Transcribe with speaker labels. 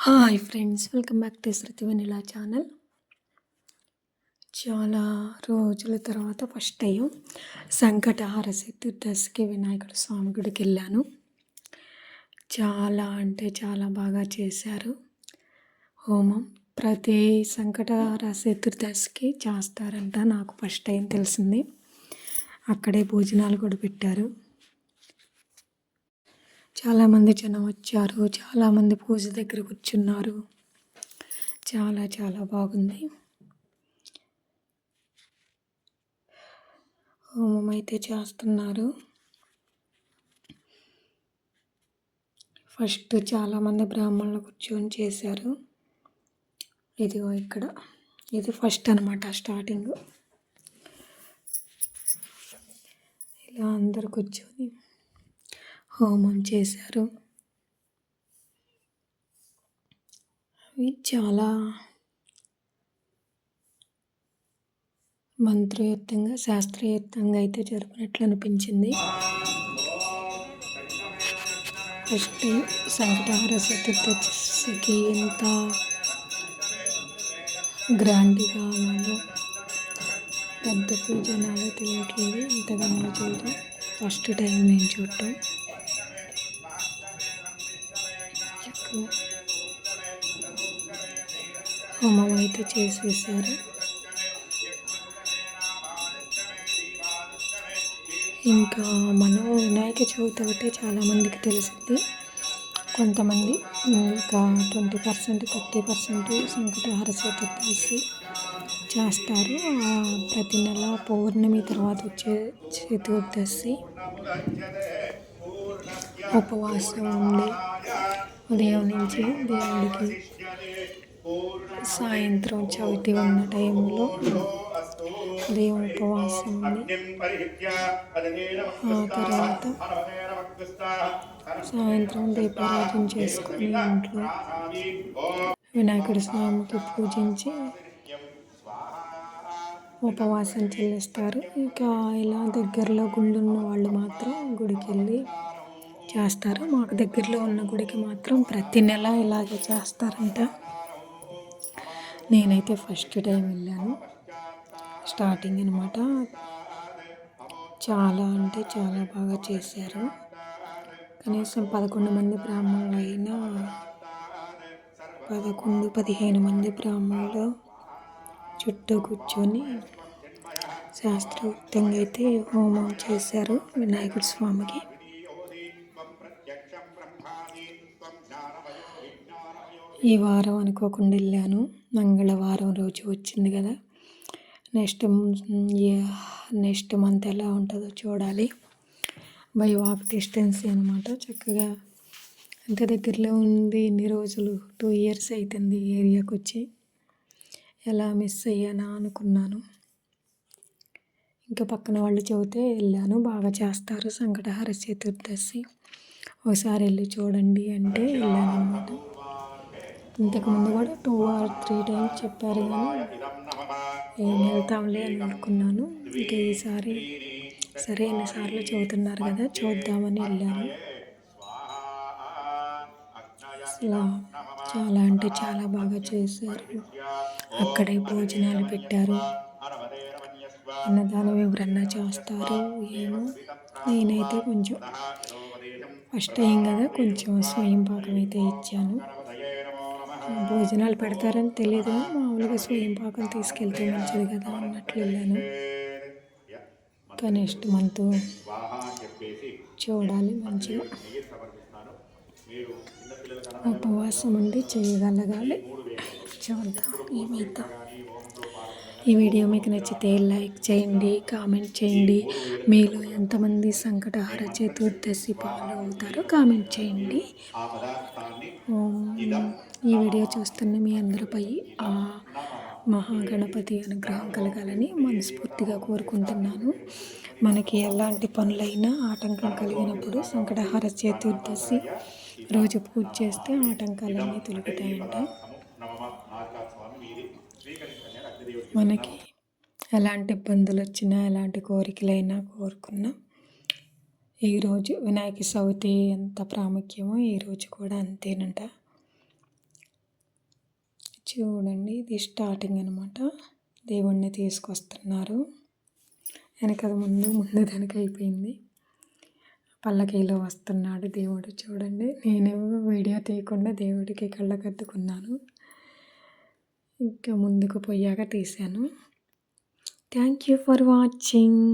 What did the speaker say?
Speaker 1: Hi friends welcome back to Shruti Vanilla channel చాలా రోజుల తర్వాత ఫస్ట్ టైం సంకటహార చతుర్దశికి వినాయకుడు స్వామి గుడికి వెళ్ళాను. చాలా అంటే చాలా బాగా చేశారు. హోమం ప్రతి సంకటహార చతుర్దశికి చేస్తారంట నాకు ఫస్ట్ టైం తెలిసింది. అక్కడే భోజనాలు కూడా పెట్టారు. చాలామంది జనం వచ్చారు చాలామంది పూజ దగ్గర కూర్చున్నారు. చాలా చాలా బాగుంది. హోమం అయితే చేస్తున్నారు. ఫస్ట్ చాలామంది బ్రాహ్మణులు కూర్చొని చేశారు. ఇదిగో ఇక్కడ. ఇది ఫస్ట్ అనమాట స్టార్టింగ్. ఇలా అందరు కూర్చొని హోమం చేశారు. అవి చాలా మంత్రయుక్తంగా శాస్త్రయుక్తంగా అయితే జరిపినట్లు అనిపించింది. ఫస్ట్ సంకటహార చతుర్దశికి ఎంత గ్రాండ్గా అనాలో పెద్ద పూజ నాలో తెలియట్లేదు ఇంతగా చూడటం ఫస్ట్ టైం నేను చూడటం. హోమం అయితే చేసేసారు. ఇంకా మనం వినాయక చవితి ఒకటే చాలామందికి తెలిసింది. కొంతమంది ఇంకా twenty percent thirty percent Sankatahara Chaturdashi చేస్తారు. ప్రతి నెల పౌర్ణమి తర్వాత వచ్చే చతుర్దశి. ఉపవాసం ఉండి ఉదయం నుంచి దేవుడికి సాయంత్రం చవితి ఉన్న టైంలో ఉదయం ఉపవాసం ఆ తర్వాత సాయంత్రం దీపారాధన చేసుకుని ఇంట్లో వినాయకుడి స్వామికి పూజించి ఉపవాసం చెల్లిస్తారు. ఇంకా ఇలా దగ్గరలో గుళ్ళు ఉన్న వాళ్ళు మాత్రం గుడికి వెళ్ళి చేస్తారు. మాకు దగ్గరలో ఉన్న గుడికి మాత్రం ప్రతి నెల ఇలాగే చేస్తారంట. నేనైతే ఫస్ట్ టైం వెళ్ళాను. స్టార్టింగ్ అనమాట చాలా అంటే చాలా బాగా చేశారు. కనీసం పదకొండు మంది బ్రాహ్మణులు అయినా పదకొండు పదిహేను మంది బ్రాహ్మణులు చుట్టూ కూర్చొని శాస్త్రోక్తంగా అయితే హోమం చేశారు వినాయకుడి స్వామికి. ఈ వారం అనుకోకుండా వెళ్ళాను. మంగళవారం రోజు వచ్చింది కదా. నెక్స్ట్ నెక్స్ట్ మంత్ ఎలా ఉంటుందో చూడాలి. బై వాక్ డిస్టెన్స్ అనమాట చక్కగా అంత దగ్గరలో ఉంది. ఇన్ని రోజులు టూ ఇయర్స్ అవుతుంది ఏరియాకి వచ్చి. ఎలా మిస్ అయ్యానా అనుకున్నాను. ఇంకా పక్కన వాళ్ళు చెబితే వెళ్ళాను. బాగా చేస్తారు సంకటహార చతుర్దశి. ఒకసారి వెళ్ళి చూడండి అంటే వెళ్ళాను అనమాట ఇంతకుముందు కూడా టూ ఆర్ త్రీ టైమ్స్ చెప్పారు కానీ ఏం వెళ్తాంలే అని అనుకున్నాను. ఇంకా ఈసారి సరే ఎన్నిసార్లు చదువుతున్నారు కదా చూద్దామని వెళ్ళాను. అసలు చాలా అంటే చాలా బాగా చేశారు. అక్కడే భోజనాలు పెట్టారు. అన్నదానం ఎవరన్నా చేస్తారు ఏమో నేనైతే కొంచెం ఫస్ట్ టైం కదా కొంచెం స్వయం పాకం అయితే ఇచ్చాను. భోజనాలు పెడతారని తెలియదు మామూలుగా స్వయం పాకం తీసుకెళ్తే మంచిది కదా అన్నట్లు వెళ్ళాను. ఇంకా నెక్స్ట్ మంత్ చూడాలి మంచిగా. ఉపవాసం ఉండి చేయగలగాలి. చూద్దాం. ఏమైతే ఈ వీడియో మీకు నచ్చితే లైక్ చేయండి కామెంట్ చేయండి. మీలో ఎంతమంది సంకటహార చతుర్దశి ఫాలో అవుతారో కామెంట్ చేయండి. ఈ వీడియో చూస్తున్న మీ అందరిపై ఆ మహాగణపతి అనుగ్రహం కలగాలని మనస్ఫూర్తిగా కోరుకుంటున్నాను. మనకి ఎలాంటి పనులైనా ఆటంకం కలిగినప్పుడు సంకటహార చతుర్దశి రోజు పూజ చేస్తే ఆటంకాలన్నీ తొలగుతాయంట. మనకి ఎలాంటి ఇబ్బందులు వచ్చినా ఎలాంటి కోరికలైనా కోరుకున్నా. ఈరోజు వినాయక చవితి ఎంత ప్రాముఖ్యమో ఈరోజు కూడా అంతేనంట. చూడండి ఇది స్టార్టింగ్ అనమాట దేవుణ్ణి తీసుకొస్తున్నారు. వెనక ముందు ముందు వెనక అయిపోయింది. పల్లకీలో వస్తున్నాడు దేవుడు చూడండి. నేను వీడియో తీయకుండా దేవుడికి కళ్ళకద్దుకున్నాను ఇంకా ముందుకు పోయాక తీశాను. Thank you for watching